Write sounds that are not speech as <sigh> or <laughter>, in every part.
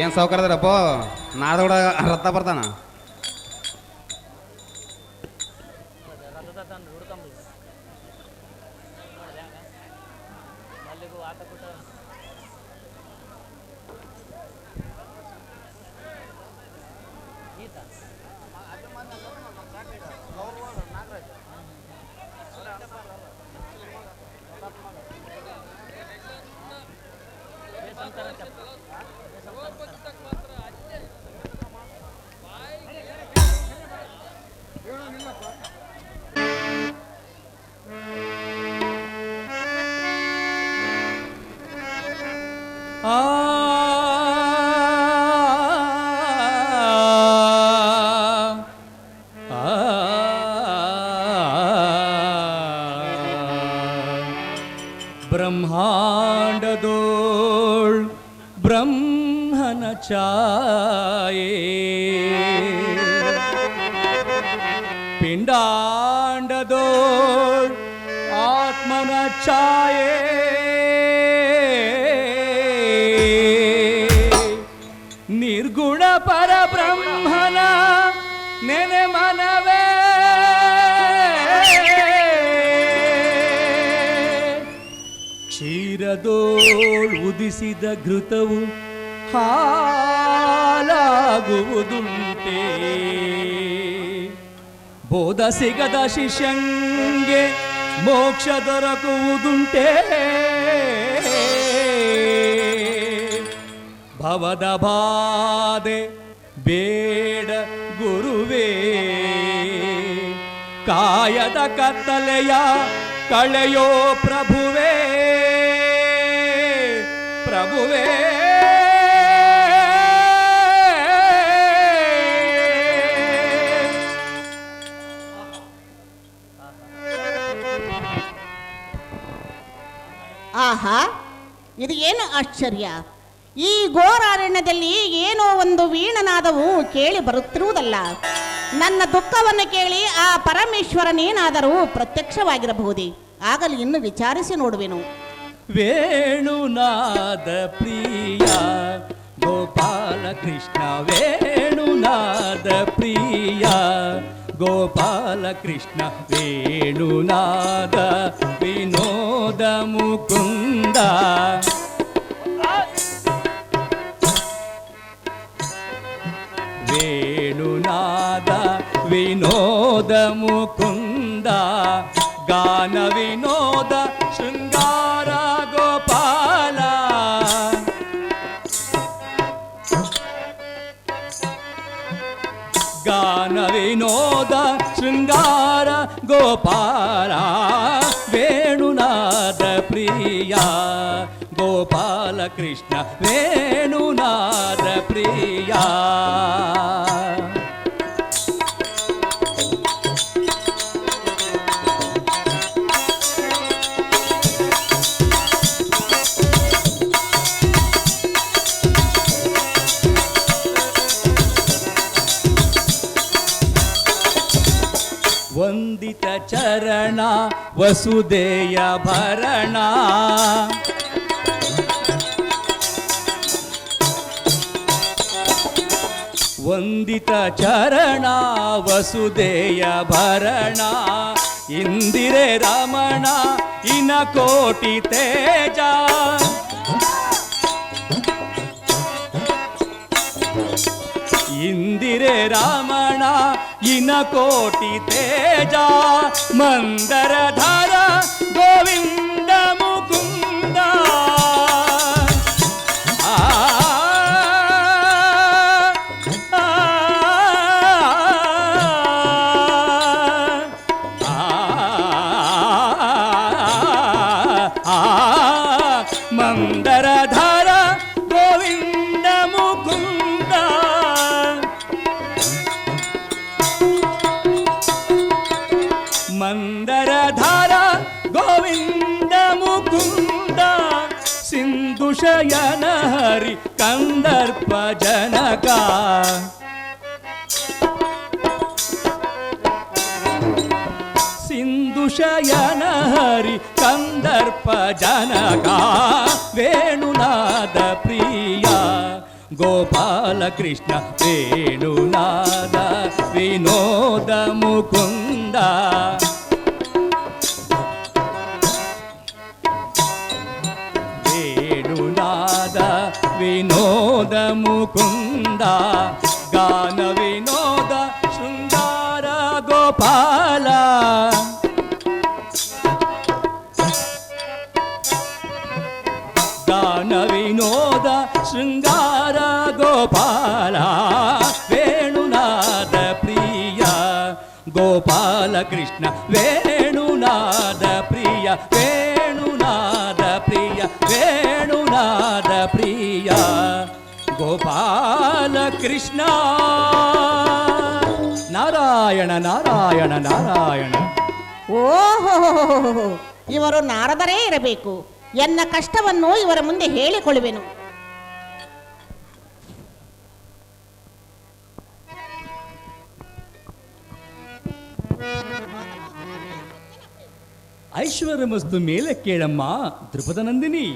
ಏನ್ ಸಾವುಕಾರದ್ರಪ್ಪ? ನಾದೋಡ ರಥ ಬರ್ತಾನ. ब्रह्माण्डदोळ ब्रह्मनचाये पिण्डाण्डदोळ आत्मनचाये ಕ್ಷೀರದೋಳ್ ಉದಿಸಿದ ಘೃತವು ಹಾಲಾಗುವುದುಂಟೆ. ಬೋಧ ಸಿಗದ ಶಿಷ್ಯಂಗೆ ಮೋಕ್ಷ ದೊರಕುವುದುಂಟೆ. ಭವದ ಬಾಧೆ ಬೇಡ ಗುರುವೇ. ಕಾಯದ ಕತ್ತಲೆಯ ಕಳೆಯೋ ಪ್ರಭುವೇ ಆಹಾ, ಇದು ಏನು ಆಶ್ಚರ್ಯ? ಈ ಘೋರಾರಣ್ಯದಲ್ಲಿ ಏನೋ ಒಂದು ವೀಣನಾದವು ಕೇಳಿ ಬರುತ್ತಿರುವುದಲ್ಲ. ನನ್ನ ದುಃಖವನ್ನು ಕೇಳಿ ಆ ಪರಮೇಶ್ವರನೇನಾದರೂ ಪ್ರತ್ಯಕ್ಷವಾಗಿರಬಹುದೇ? ಆಗಲಿ, ಇನ್ನು ವಿಚಾರಿಸಿ ನೋಡುವೆನು. ವೇಣುನಾದ ಪ್ರಿಯ ಗೋಪಾಲ ಕೃಷ್ಣ ವೇಣುನಾದ ಪ್ರಿಯ ಗೋಪಾಲ ಕೃಷ್ಣ ವೇಣುನಾದ ವಿನೋದ ಮುಕುಂದ ವೇಣುನಾದ ವಿನೋದ ಮುಕುಂದ ಗಾನ ಗೋಪಾಲ ವೇಣುನಾದ ಪ್ರಿಯ ಗೋಪಾಲ ಕೃಷ್ಣ ವೇಣುನಾದ ಚರಣ ವಸುದೇಯ ಭರಣ. ವಂದಿತ ಚರಣ ವಸುದೇಯ ಭರಣ. ಇಂದಿರೆ ರಮಣ ಇನ ಕೋಟಿ ತೇಜ. ಇಂದಿರೆ ರಾಮಣ ಇನ ಕೋಟಿ ತೇಜ ಮಂದರಧರ ಗೋವಿಂದ ಜನಕ ಸಿಂಧು ಶಯನ ಹರಿ ಕಂದರ್ಪ ಜನಕ ವೇಣುನಾದ ಪ್ರಿಯ ಗೋಪಾಲ ಕೃಷ್ಣ ವೇಣುನಾದ ವಿನೋದ ಮುಕುಂದ ವೇಣುನಾದ ವಿನೋದ ಮುಕುಂದ ಗಾನ ವಿನೋದ ಶೃಂಗಾರ ಗೋಪಾಲ ಗಾನ ವಿನೋದ ಶೃಂಗಾರ ಗೋಪಾಲ ವೇಣುನಾದ ಪ್ರಿಯ ಗೋಪಾಲ ಕೃಷ್ಣ ಕೃಷ್ಣ. ನಾರಾಯಣ ನಾರಾಯಣ ನಾರಾಯಣ. ಓಹೋ ಇವರು ನಾರದರೇ ಇರಬೇಕು. ಎನ್ನ ಕಷ್ಟವನ್ನು ಇವರ ಮುಂದೆ ಹೇಳಿಕೊಳ್ಳುವೆನು. ಐಶ್ವರ್ಯ ಮಸ್ತು ಮೇಲೆ ಕೇಳಮ್ಮ ದೃಪದ ನಂದಿನಿ.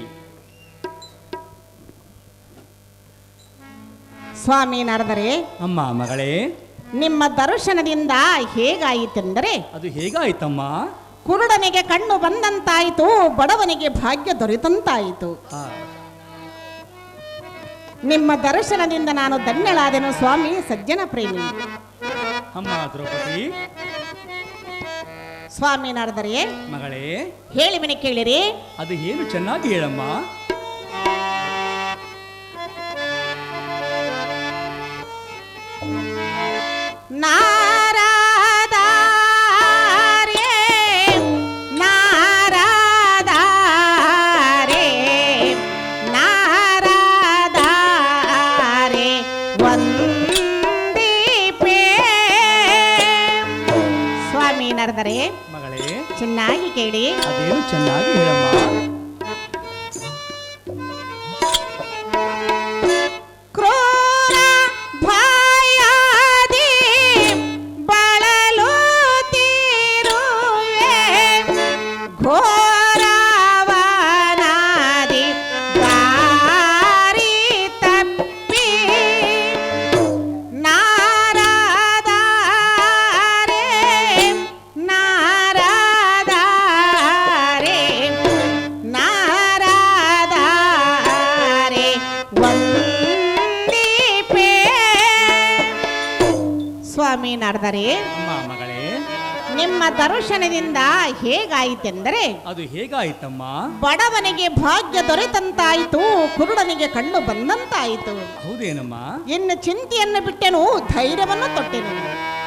ಸ್ವಾಮಿ ನಾರದರೇ ಅಮ್ಮ ಮಗಳೇ ನಿಮ್ಮ ದರ್ಶನದಿಂದ ಹೇಗಾಯಿತೆಂದರೆ? ಅದು ಹೇಗಾಯ್ತಮ್ಮ? ಕುರುಡನಿಗೆ ಕಣ್ಣು ಬಂದಂತಾಯಿತು ಬಡವನಿಗೆ ಭಾಗ್ಯ ದೊರೆತಂತಾಯಿತು. ನಿಮ್ಮ ದರ್ಶನದಿಂದ ನಾನು ಧನ್ಯಳಾದೆನು ಸ್ವಾಮಿ ಸಜ್ಜನ ಪ್ರೇಮಿ. ಅಮ್ಮ ದ್ರೌಪದಿ. ಸ್ವಾಮಿ ನಾರದರೇ ಮಗಳೇ. ಹೇಳಿವಿನಿ ಕೇಳಿರಿ. ಅದು ಏನು ಚೆನ್ನಾಗಿ ಹೇಳಮ್ಮ? ನರದರೆ ಮಗಳೇ ಚೆನ್ನಾಗಿ ಕೇಳಿ. ಅದೇನು ಚೆನ್ನಾಗಿ ಹೇಳಮ್ಮ. ದರ್ಶನದಿಂದ ಹೇಗಾಯಿತೆಂದರೆ ಅದು ಹೇಗಾಯ್ತಮ್ಮ ಬಡವನಿಗೆ ಭಾಗ್ಯ ದೊರೆತಂತಾಯಿತು ಕುರುಡನಿಗೆ ಕಣ್ಣು ಬಂದಂತಾಯಿತು ಹೌದೇನಮ್ಮ ಇನ್ನು ಚಿಂತೆಯನ್ನು ಬಿಟ್ಟೆನು ಧೈರ್ಯವನ್ನು ತೊಟ್ಟೆನು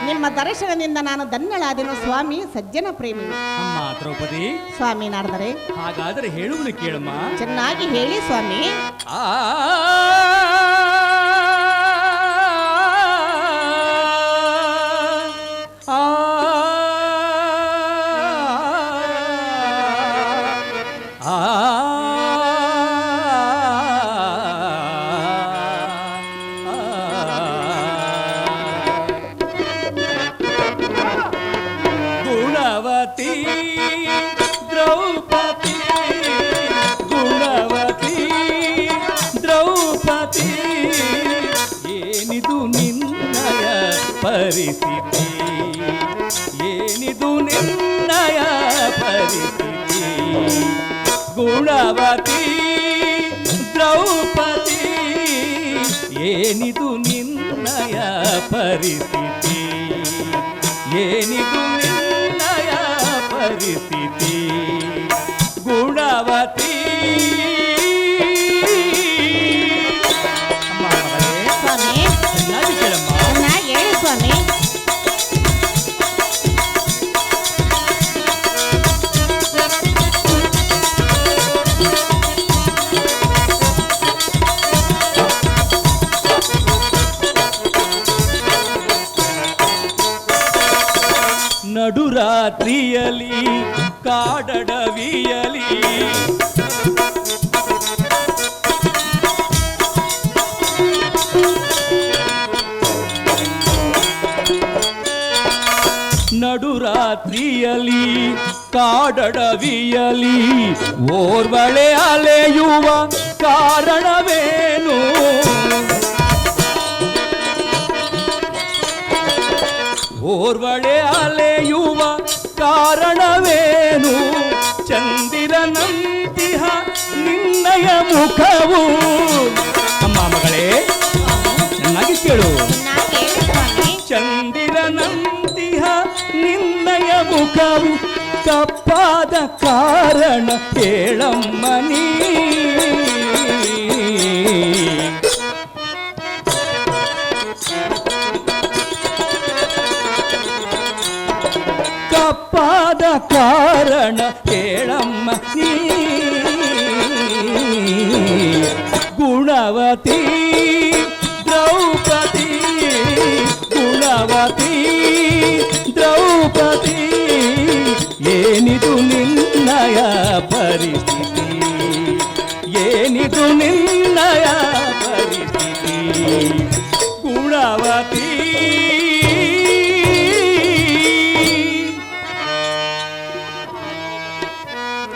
ನಿಮ್ಮ ದರ್ಶನದಿಂದ ನಾನು ಧನ್ಯಳಾದೆನು ಸ್ವಾಮಿ ಸಜ್ಜನ ಪ್ರೇಮಿ ಅಮ್ಮ ದ್ರೌಪದಿ ಸ್ವಾಮಿ ನಾರದರೆ ಹಾಗಾದರೆ ಹೇಳುವುದು ಕೇಳಮ್ಮ ಚೆನ್ನಾಗಿ ಹೇಳಿ ಸ್ವಾಮಿ ಆ ಏನಿದು ನಿನ್ನಯ ಪರಿಸ್ಥಿತಿ ಗುಣವತಿ ದ್ರೌಪದಿ ಏನಿದು ನಿನ್ನಯ ಪರಿಸ್ಥಿತಿ ಏನಿದು ನಿನ್ನಯ ಪರಿಸ್ಥಿತಿ ನಡುರಾತ್ರಿಯಲಿ ಕಾಡಡವಿಯಲಿ, ಓರ್ವಳೆ ಅಲೆಯುವ ಕಾರಣವೇನು? ಓರ್ವಳೆ ಅಲೆಯುವ ಕಾರಣವೇನು? ಚಂದಿರನಂತಿಹ ನಿನ್ನಯ ಮುಖವು. ಅಮ್ಮ ಮಗಳೇ, ಚೆನ್ನಾಗಿ ಕೇಳು. ನಿನ್ನಯ ಮುಖವು ಕಪ್ಪಾದ ಕಾರಣ ಹೇಳಮ್ಮ ನೀ ಕಪ್ಪಾದ ಕಾರಣ ಹೇಳಮ್ಮ ನೀ ಗುಣವತಿ ದ್ರೌಪದಿ ಗುಣವತಿ ದ್ರೌಪದಿ ಏನಿದು ನಿನ್ನಯ ಪರಿಸ್ಥಿತಿ? ಏನಿದು ನಿನ್ನಯ ಪರಿಸ್ಥಿತಿ? ಗುಣವತಿ?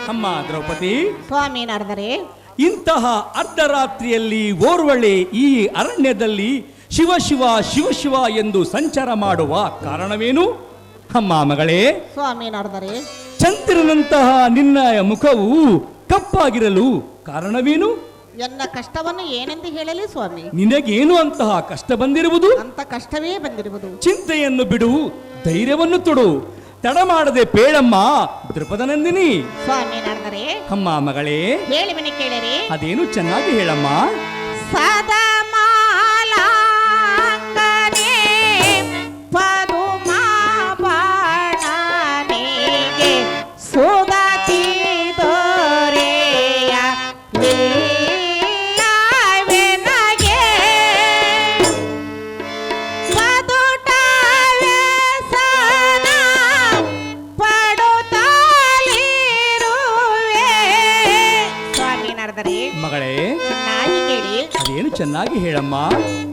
ಅಮ್ಮ ದ್ರೌಪದಿ ಸ್ವಾಮಿ ನಡೆದರೆ ಇಂತಹ ಅರ್ಧರಾತ್ರಿಯಲ್ಲಿ ಓರ್ವಳೆ ಈ ಅರಣ್ಯದಲ್ಲಿ ಶಿವ ಶಿವ ಶಿವ ಶಿವ ಎಂದು ಸಂಚಾರ ಮಾಡುವ ಕಾರಣವೇನು? ಅಮ್ಮ ಮಗಳೇ ಸ್ವಾಮಿ ನಡೆದರೆ ಚಂದ್ರನಂತಹ ನಿನ್ನ ಮುಖವು ಕಪ್ಪಾಗಿರಲು ಕಾರಣವೇನು? ಎನ್ನ ಕಷ್ಟವನ್ನು ಏನೆಂದು ಹೇಳಲಿ ಸ್ವಾಮಿ. ನಿನಗೇನು ಅಂತಹ ಕಷ್ಟ ಬಂದಿರುವುದು? ಅಂತ ಕಷ್ಟವೇ ಬಂದಿರುವುದು. ಚಿಂತೆಯನ್ನು ಬಿಡು ಧೈರ್ಯವನ್ನು ತೊಡು. ತಡ ಮಾಡದೆ ಪೇಳಮ್ಮ ದೃಪದನಂದಿನಿ. ಸ್ವಾಮಿ ನಡೆದರೆ ಅಮ್ಮ ಮಗಳೇ ಹೇಳಿ ಮನೆ ಕೇಳಿರಿ. ಅದೇನು ಚೆನ್ನಾಗಿ ಹೇಳಮ್ಮ. ಸದಾ ಅದೇನು ಚೆನ್ನಾಗಿ ಹೇಳಮ್ಮ.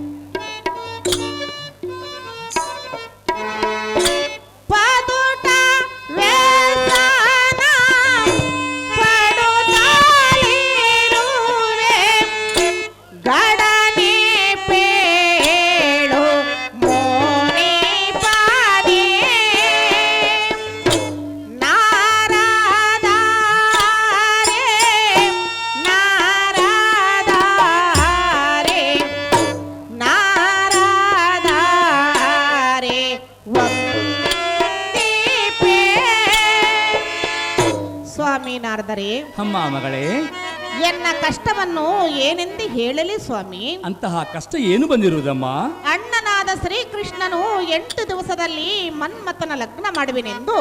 ಸ್ವಾಮಿ. ಅಂತಹ ಕಷ್ಟ ಏನು ಬಂದಿರುವುದಮ್ಮ? ಅಣ್ಣನಾದ ಶ್ರೀಕೃಷ್ಣನು ಎಂಟು ದಿವಸದಲ್ಲಿ ಮನ್ಮಥನ ಲಗ್ನ ಮಾಡುವೆನೆಂದು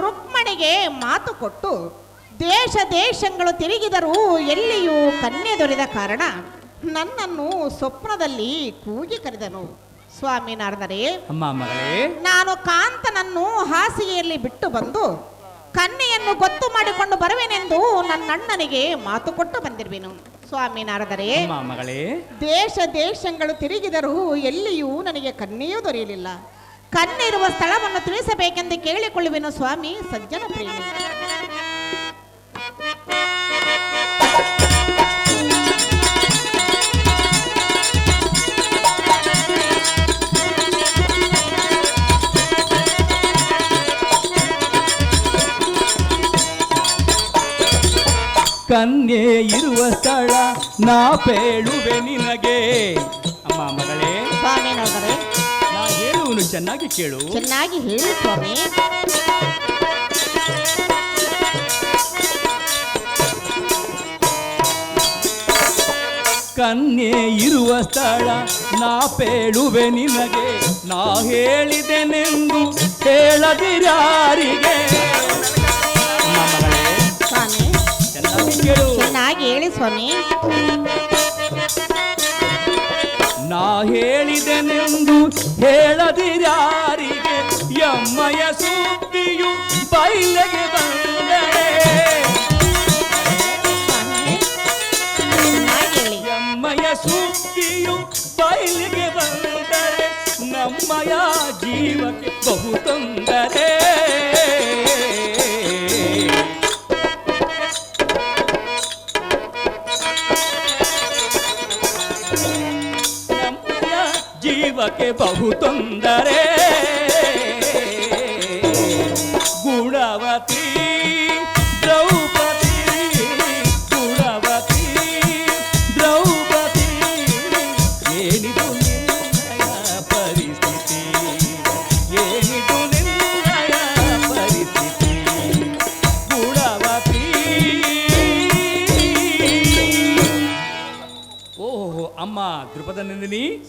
ರುಕ್ಮಣಿಗೆ ಮಾತು ಕೊಟ್ಟು ದೇಶ ದೇಶಗಳು ತಿರುಗಿದರೂ ಎಲ್ಲಿಯೂ ಕನ್ಯೆ ದೊರೆದ ಕಾರಣ ನನ್ನನ್ನು ಸ್ವಪ್ನದಲ್ಲಿ ಕೂಗಿ ಕರೆದನು. ಸ್ವಾಮಿ ನಾರದರೆ ಅಮ್ಮ ಮಗಳೇ. ನಾನು ಕಾಂತನನ್ನು ಹಾಸಿಗೆಯಲ್ಲಿ ಬಿಟ್ಟು ಬಂದು ಕನ್ಯೆಯನ್ನು ಗೊತ್ತು ಮಾಡಿಕೊಂಡು ಬರುವೆನೆಂದು ನನ್ನಣ್ಣನಿಗೆ ಮಾತು ಕೊಟ್ಟು ಬಂದಿರುವೆನು. ಸ್ವಾಮಿ ನಾರದರೆ ಅಮ್ಮ ಮಗಳೇ. ದೇಶ ದೇಶಗಳು ತಿರುಗಿದರೂ ಎಲ್ಲಿಯೂ ನನಗೆ ಕನ್ನೆಯೂ ದೊರೆಯಲಿಲ್ಲ. ಕನ್ನಿರುವ ಸ್ಥಳವನ್ನು ತಿಳಿಸಬೇಕೆಂದು ಕೇಳಿಕೊಳ್ಳುವೆನು ಸ್ವಾಮಿ ಸಜ್ಜನ ಪ್ರೇಮಿ ಕನ್ಯೆ ಇರುವ ಸ್ಥಳ ನಾ ಪೇಳುವೆ ನಿನಗೆ. ಅಮ್ಮ ಮಗಳೇ ನಾ ಹೇಳುವನು ಚೆನ್ನಾಗಿ ಕೇಳು. ಚೆನ್ನಾಗಿ ಹೇಳಿ ಸ್ವಾಮಿ. ಕನ್ಯೆ ಇರುವ ಸ್ಥಳ ನಾ ಪೇಳುವೆ ನಿನಗೆ. ನಾ ಹೇಳಿದೆನೆಂದು ಹೇಳದಿರಾರಿಗೆ. ಕೇಳು. ಚೆನ್ನಾಗಿ ಹೇಳಿ ಸ್ವಾಮಿ. ನಾ ಹೇಳಿದೆನೆಂದು ಹೇಳದಿರಾರಿಗೆ ಎಮ್ಮಯ ಸುದ್ದಿಯು ಬೈಲೆಗೆ ಬಂದರೆ. ಸ್ವಾಮಿ ಚೆನ್ನಾಗಿ ಹೇಳಿ. ಎಮ್ಮಯ ಸುದ್ದಿಯು ಬೈಲಿಗೆ ಬಂದರೆ ನಮ್ಮಯ ಜೀವಕ್ಕೆ ಬಹು ತೊಂದರೆ. మనకే బహు తొందరే.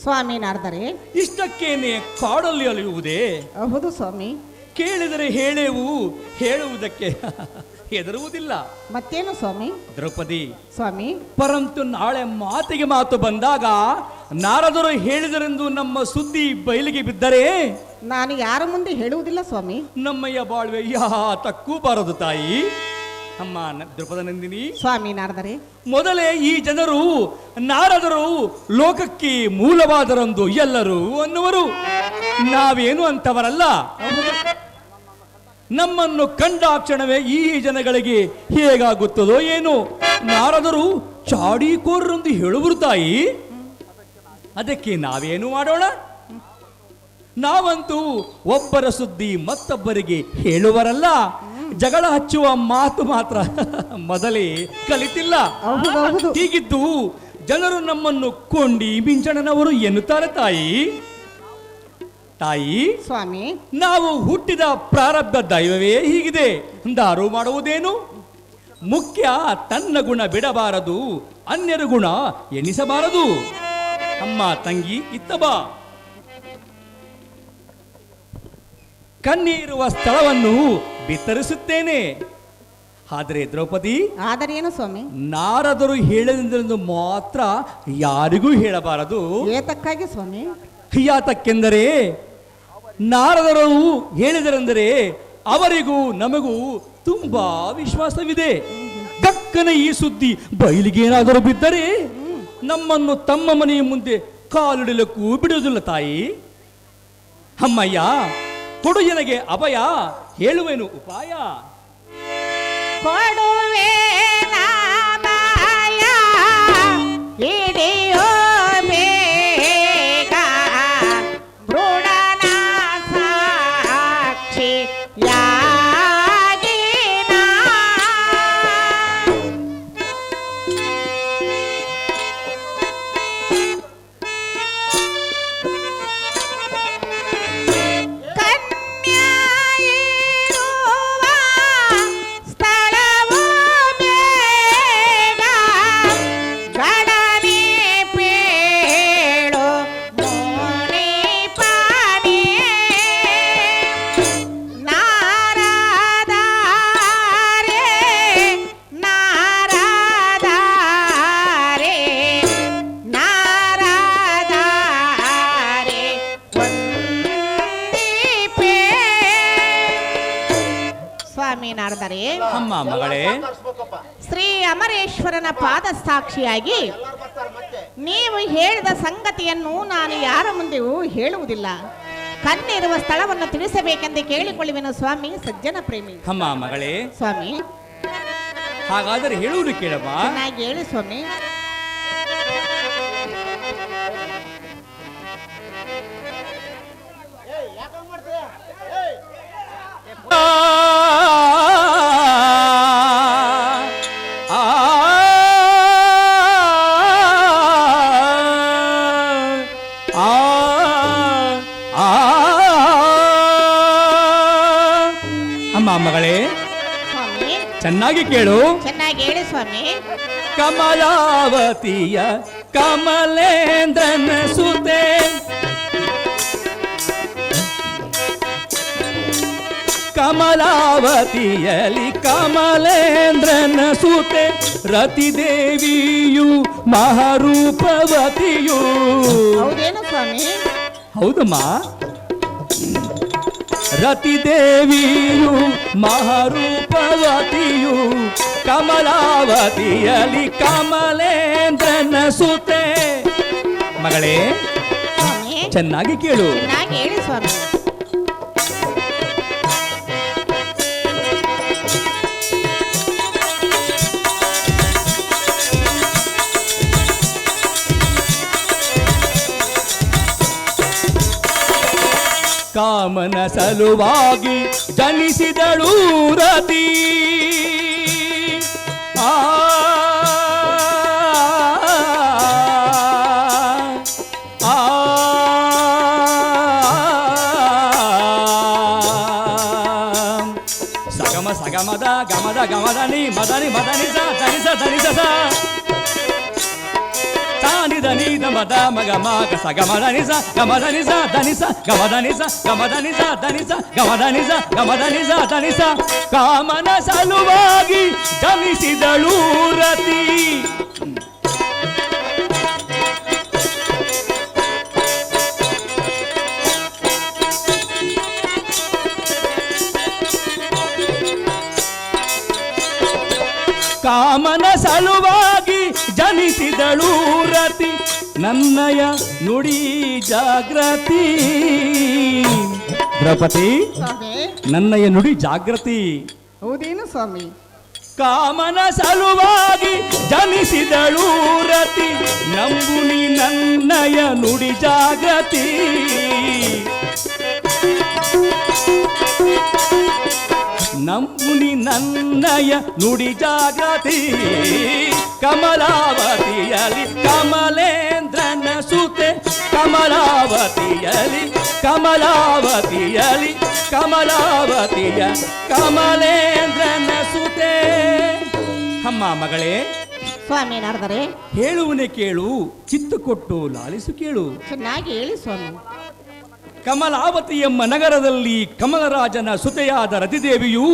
ಸ್ವಾಮಿ ನಾರದರೆ ಇಷ್ಟಕ್ಕೇನೆ ಕಾಡಲ್ಲಿ ಅಲಿಯುವುದೇ ಹೌದು ಸ್ವಾಮಿ. ಕೇಳಿದರೆ ಹೇಳೇವು ಹೇಳುವುದಕ್ಕೆ <laughs> ಹೆದರುವುದಿಲ್ಲ. ಮತ್ತೇನು ಸ್ವಾಮಿ? ದ್ರೌಪದಿ. ಸ್ವಾಮಿ. ಪರಂತು ನಾಳೆ ಮಾತಿಗೆ ಮಾತು ಬಂದಾಗ ನಾರದರು ಹೇಳಿದರೆಂದು ನಮ್ಮ ಸುದ್ದಿ ಬಯಲಿಗೆ ಬಿದ್ದರೆ? ನಾನು ಯಾರ ಮುಂದೆ ಹೇಳುವುದಿಲ್ಲ ಸ್ವಾಮಿ. ನಮ್ಮಯ್ಯ ಬಾಳ್ವೆ ಯಾತಕ್ಕೂ ಬಾರದು ತಾಯಿ. ಅಮ್ಮ ದ್ರೌಪದ ನಂದಿನಿ ಸ್ವಾಮಿ ನಾರದರೆ. ಮೊದಲೇ ಈ ಜನರು ನಾರದರು ಲೋಕಕ್ಕೆ ಮೂಲವಾದರಂದು ಎಲ್ಲರೂ ಅನ್ನುವರು. ನಾವೇನು ಅಂತವರಲ್ಲ. ನಮ್ಮನ್ನು ಕಂಡಾಕ್ಷಣವೇ ಈ ಜನಗಳಿಗೆ ಹೇಗಾಗುತ್ತದೋ ಏನು? ನಾರದರು ಚಾಡಿಕೋರರೆಂದು ಹೇಳುವರು ತಾಯಿ. ಅದಕ್ಕೆ ನಾವೇನು ಮಾಡೋಣ? ನಾವಂತೂ ಒಬ್ಬರ ಸುದ್ದಿ ಮತ್ತೊಬ್ಬರಿಗೆ ಹೇಳುವರಲ್ಲ. ಜಗಳ ಹಚ್ಚುವ ಮಾತು ಮಾತ್ರ. ಮೊದಲೇ ಕಲಿತಿಲ್ಲ. ಹೀಗಿದ್ದು ಜನರು ನಮ್ಮನ್ನು ಕೊಂಡಿ ಮಿಂಚಣನವರು ಎನ್ನುತ್ತಾರೆ ತಾಯಿ. ತಾಯಿ ಸ್ವಾಮಿ. ನಾವು ಹುಟ್ಟಿದ ಪ್ರಾರಬ್ಧ ದೈವವೇ ಹೀಗಿದೆ. ದಾರು ಮಾಡುವುದೇನು? ಮುಖ್ಯ ತನ್ನ ಗುಣ ಬಿಡಬಾರದು ಅನ್ಯರ ಗುಣ ಎಣಿಸಬಾರದು. ಅಮ್ಮ ತಂಗಿ ಇತ್ತ ಕಣ್ಣೀರುವ ಸ್ಥಳವನ್ನು ಬಿತ್ತರಿಸುತ್ತೇನೆ. ಆದರೆ ದ್ರೌಪದಿ ಆದರೆ ಏನು ಸ್ವಾಮಿ? ನಾರದರು ಹೇಳಿದಂದು ಮಾತ್ರ ಯಾರಿಗೂ ಹೇಳಬಾರದು. ಏತಕ್ಕಾಗಿ ಸ್ವಾಮಿ? ಯಾತಕ್ಕೆಂದರೆ ನಾರದರು ಹೇಳಿದರೆಂದರೆ ಅವರಿಗೂ ನಮಗೂ ತುಂಬಾ ವಿಶ್ವಾಸವಿದೆ. ದಕ್ಕನ ಈ ಸುದ್ದಿ ಬಯಲಿಗೇನಾದರೂ ಬಿದ್ದರೆ ನಮ್ಮನ್ನು ತಮ್ಮ ಮನೆಯ ಮುಂದೆ ಕಾಲಿಡಲಕ್ಕೂ ಬಿಡುವುದಿಲ್ಲ ತಾಯಿ. ಅಮ್ಮಯ್ಯ ತೊಡುಯನಿಗೆ ಅಭಯ ಹೇಳುವೆನು ಉಪಾಯ. ಕೊಡುವೆ ಸಾಕ್ಷಿಯಾಗಿ ನೀವು ಹೇಳಿದ ಸಂಗತಿಯನ್ನು ನಾನು ಯಾರ ಮುಂದೆಯೂ ಹೇಳುವುದಿಲ್ಲ. ಕಣ್ಣಿರುವ ಸ್ಥಳವನ್ನು ತಿಳಿಸಬೇಕೆಂದು ಕೇಳಿಕೊಳ್ಳುವೆನು ಸ್ವಾಮಿ ಸಜ್ಜನ ಪ್ರೇಮಿ. ಅಮ್ಮ ಮಗಳೇ. ಸ್ವಾಮಿ. ಹಾಗಾದರೆ ಹೇಳುವುದು ಕೇಳಮ್ಮ. ಚೆನ್ನಾಗಿ ಹೇಳಿ ಸ್ವಾಮಿ. ಆ ಆ ಚೆನ್ನಾಗಿ ಕೇಳು. ಚೆನ್ನಾಗಿ ಹೇಳಿ ಸ್ವಾಮಿ. ಕಮಲಾವತಿಯ ಕಮಲೇಂದ್ರನ ಸುತೆ. ಕಮಲಾವತಿಯಲಿ ಕಮಲೇಂದ್ರನ ಸುತೆ. ರತಿದೇವಿಯು ಮಹಾರೂಪವತಿಯು. ಹೌದೇನು ಸ್ವಾಮಿ? ಹೌದಮ್ಮ. ರತಿದೇವಿಯು ಮಹಾರೂಪವತಿಯು ಕಮಲಾವತಿಯಲಿ ಕಮಲೇಂದ್ರನ ಸುತೆ. ಮಗಳೇ ಚೆನ್ನಾಗಿ ಕೇಳು. ಸ್ವಾಮಿ. ಕಾಮನ ಸಲುವಾಗಿ ಜನಿಸಿದಳು ರತಿ ಆ ಸಗಮ ಸಗಮದ ಗಮದ ಗಮದ ನೀ ಮದನಿ ಮದನಿ ಸ ಧನಿಸ ಸ ಧನಿ ಸ ಸ ತಾನಿ ಧನಿ ದ ಮದ ಮಗ ಮಗ ಸ ಗಮ ಧನಿ ಸ ಗಮ ಧನಿ ಸ ಧನಿ ಸ ಗಮ ಧನಿ ಸ ಗಮ ಧನಿ ಸ ಧನಿ ಸ ಗಮ ಧನಿ ಸ ಗಮ ಧನಿ ಸ ಧನಿ ಸ ಕಾಮನ ಸಲುವಾಗಿ ಜನಿಸಿದಳು ರತಿ ಕಾಮನ ಸಲುವಾಗಿ ಜನಿಸಿದಳು ರತಿ ನನ್ನಯ ನುಡಿ ಜಾಗೃತಿ ದ್ರೌಪದಿ ನನ್ನಯ ನುಡಿ ಜಾಗೃತಿ ಹೌದೇನು ಸ್ವಾಮಿ? ಕಾಮನ ಸಲುವಾಗಿ ಜನಿಸಿದಳು ರತಿ ನಂಬುನಿ ನನ್ನಯ ನುಡಿ ಜಾಗೃತಿ ನನ್ನಯ ನುಡಿ ಜಾಗತಿ ಕಮಲಾವತಿಯಲಿ ಕಮಲೇಂದ್ರನ ಸುತೆ ಕಮಲಾವತಿಯಲಿ ಕಮಲಾವತಿಯಲಿ ಕಮಲಾವತಿಯ ಕಮಲೇಂದ್ರನ ಸುತೆ. ಅಮ್ಮ ಮಗಳೇ ಸ್ವಾಮಿ ನಾರದರೆ ಹೇಳುವನೆ ಕೇಳು ಚಿತ್ತು ಕೊಟ್ಟು ಲಾಲಿಸು ಕೇಳು. ಚೆನ್ನಾಗಿ ಹೇಳಿ ಸ್ವಾಮಿ. ಕಮಲಾವತಿ ಎಂಬ ನಗರದಲ್ಲಿ ಕಮಲರಾಜನ ಸುತೆಯಾದ ರತಿದೇವಿಯು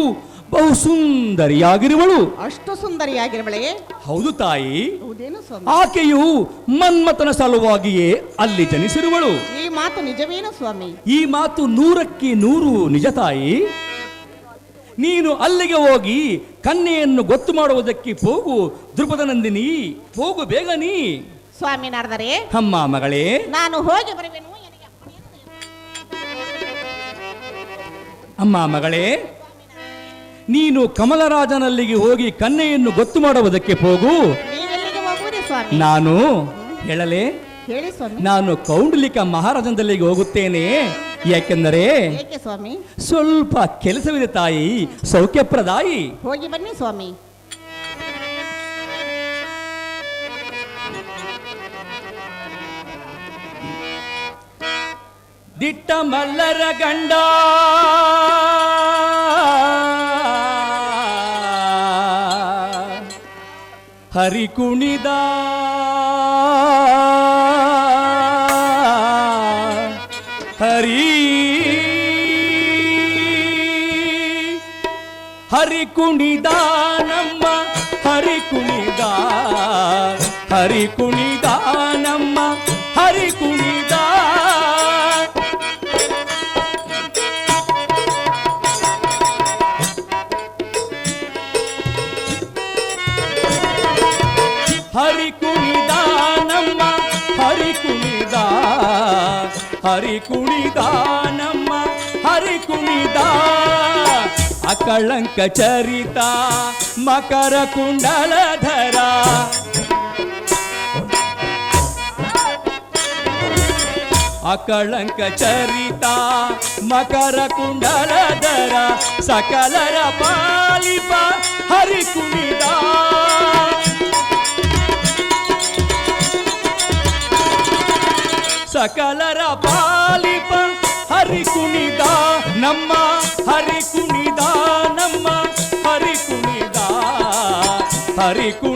ಬಹು ಸುಂದರಿಯಾಗಿರುವಳು ಅಷ್ಟು ಸುಂದರಿಯಾಗಿರುವಳೆ? ಹೌದು ತಾಯಿ. ಹೌದೇನು ಸ್ವಾಮಿ? ಆಕೆಯು ಮನ್ಮಥನ ಸಲುವಾಗಿಯೇ ಅಲ್ಲಿ ಜನಿಸಿರುವಳು. ಈ ಮಾತು ನಿಜವೇನು ಸ್ವಾಮಿ? ಈ ಮಾತು ನೂರಕ್ಕೆ ನೂರು ನಿಜ ತಾಯಿ. ನೀನು ಅಲ್ಲಿಗೆ ಹೋಗಿ ಕನ್ಯೆಯನ್ನು ಗೊತ್ತು ಮಾಡುವುದಕ್ಕೆ ಹೋಗು ದೃಪದ ನಂದಿನಿ ಹೋಗು ಬೇಗನಿ ಸ್ವಾಮಿ ನಾರದರೆ ಅಮ್ಮ ಮಗಳೇ. ನಾನು ಹೋಗಿ ಬರುವೆನು ಅಮ್ಮ ಮಗಳೇ ನೀನು ಕಮಲರಾಜನಲ್ಲಿಗೆ ಹೋಗಿ ಕನ್ನೆಯನ್ನು ಗೊತ್ತು ಮಾಡುವುದಕ್ಕೆ ಹೋಗು. ನಾನು ಹೇಳಲೇ? ಹೇಳಿ ಸ್ವಾಮಿ. ನಾನು ಕೌಂಡಲಿಕ ಮಹಾರಾಜನದಲ್ಲಿಗೆ ಹೋಗುತ್ತೇನೆ. ಯಾಕೆಂದರೆ ಸ್ವಾಮಿ? ಸ್ವಲ್ಪ ಕೆಲಸವಿದೆ ತಾಯಿ ಸೌಖ್ಯಪ್ರದಾಯಿ. ಹೋಗಿ ಬನ್ನಿ ಸ್ವಾಮಿ. ದಿಟ್ಟ ಮಲ್ಲರ ಗಂಡ. ಹರಿ ಕುಣಿದ ಹರಿ ಹರಿ ಕುಣಿದ ನಮ್ಮ హరికునిదానమ్మ హరికునిదా అకళంక చరిత మకర కుండలధర అకళంక చరిత మకర కుండలధర సకలర పాలిప హరికునిదా సకల ಹರಿ ಕುಣಿದ ನಮ್ಮ ಹರಿ ಕುಣಿದ ನಮ್ಮ ಹರಿ ಕುಣಿದ ಹರಿ ಕುಣಿದ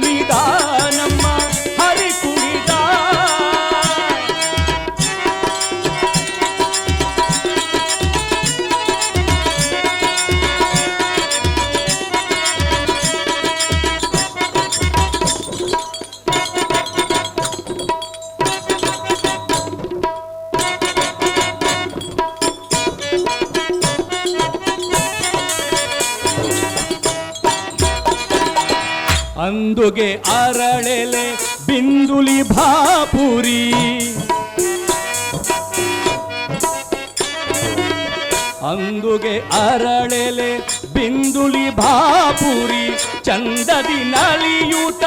ಅಂದುಗೆ ಅರಳೆಲೆ, ಬಿಂದುಲಿ ಭಾಪುರಿ, ಚಂದದಿ ನಲಿಯೂತ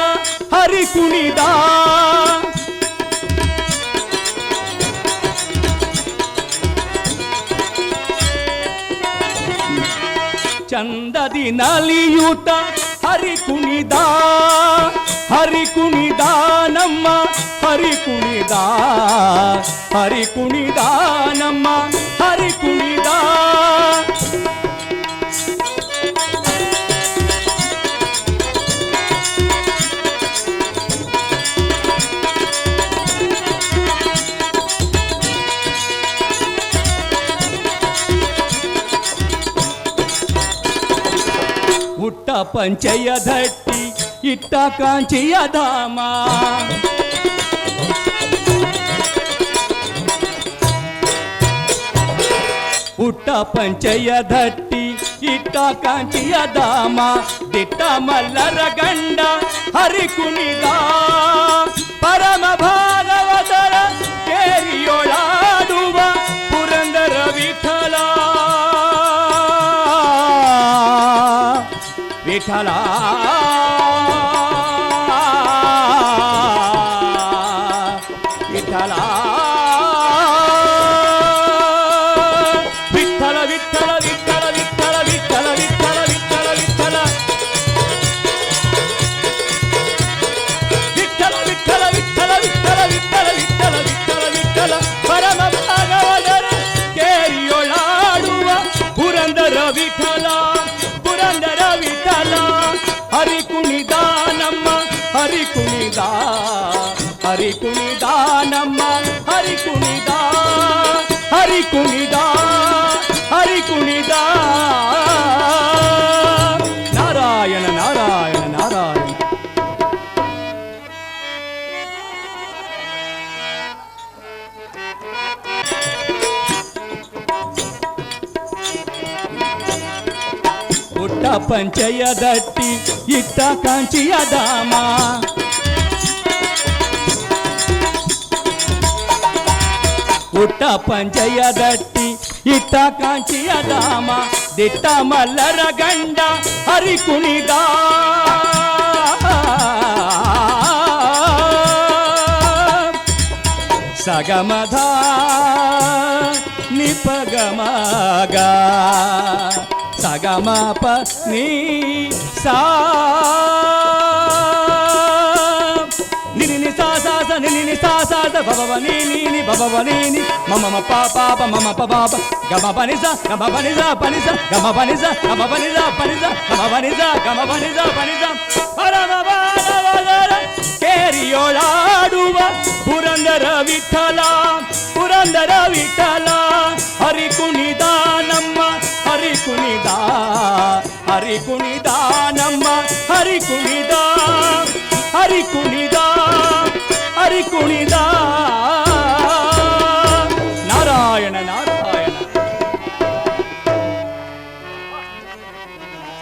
ಹರಿ ಕುಣಿದ. ಚಂದದಿ ನಲಿಯೂತ ಹರಿ ಕುಣಿದ. ಹರಿ ಕುಣಿದ ನಮ್ಮ, ಹರಿ ಕುಣಿದ. ಹರಿ ಕುಣಿದ ನಮ್ಮ, ಹರಿ ಕುಣಿದ. పంచయదట్టి ఇట్ట కాంచియదామా పుట్ట పంచయదట్టి ఇట్ట కాంచియదామా దిట్ట మల్లరగండ హరికునిదా పరమ భాగ ವಿಠಲ హరికునిదా హరికునిదా నమ్మ హరికునిదా హరికునిదా హరికునిదా నారాయణ నారాయణ నారాయణ. పుట్ట పంచయదట్టి ఇట్ట కాంచియదామా. పుట్ట పంచయదట్టి ఇట్ట కాంచియదామ దిట్ట మల్లర గండ హరికునిగా సగమధ నిపగమగా. సగమప నీ సా. నిని సా సా నిని సా భవని నీని భవని మమ మ పా పాప మమ ప బాప గమ పనిజ గమ పనిజ పనిజ గమ పనిజ గమ పనిజ పనిజ గమ పనిజ గమ పనిజ పనిజ పరమ బాలవర కేరియోళాడువ పురందర విఠల పురందర విఠల. హరి కునిదానమ్మ హరి కునిదా హరి కునిదానమ్మ హరి కుని